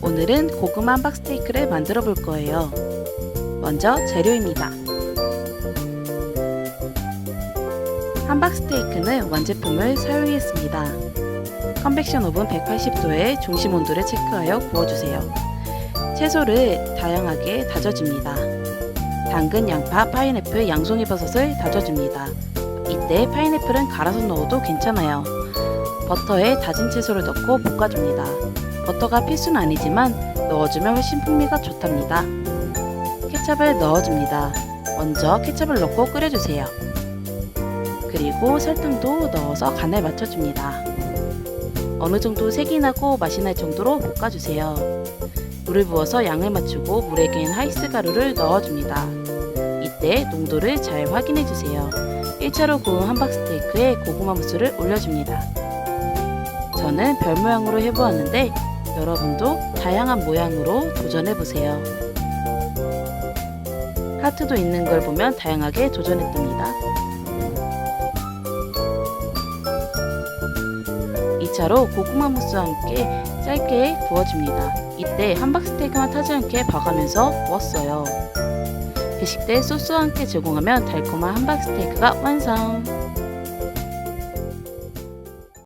오늘은 고구마 함박 스테이크를 만들어 볼 거예요. 먼저 재료입니다. 함박 스테이크는 원제품을 사용했습니다. 컨벡션 오븐 180도에 중심 온도를 체크하여 구워주세요. 채소를 다양하게 다져줍니다. 당근, 양파, 파인애플, 양송이 버섯을 다져줍니다. 이때 파인애플은 갈아서 넣어도 괜찮아요. 버터에 다진 채소를 넣고 볶아줍니다. 버터가 필수는 아니지만 넣어주면 훨씬 풍미가 좋답니다. 케첩을 넣어줍니다. 먼저 케첩을 넣고 끓여주세요. 그리고 설탕도 넣어서 간을 맞춰줍니다. 어느 정도 색이 나고 맛이 날 정도로 볶아주세요. 물을 부어서 양을 맞추고 물에 갠 하이스 가루를 넣어줍니다. 이때 농도를 잘 확인해 주세요. 1차로 구운 함박 스테이크에 고구마 무스를 올려줍니다. 저는 별 모양으로 해보았는데 여러분도 다양한 모양으로 도전해 보세요. 하트도 있는 걸 보면 다양하게 도전했답니다. 2차로 고구마 무스와 함께 짧게 구워줍니다. 이때 함박 스테이크만 타지 않게 봐가면서 구웠어요. 게식 때 소스와 함께 제공하면 달콤한 함박 스테이크가 완성!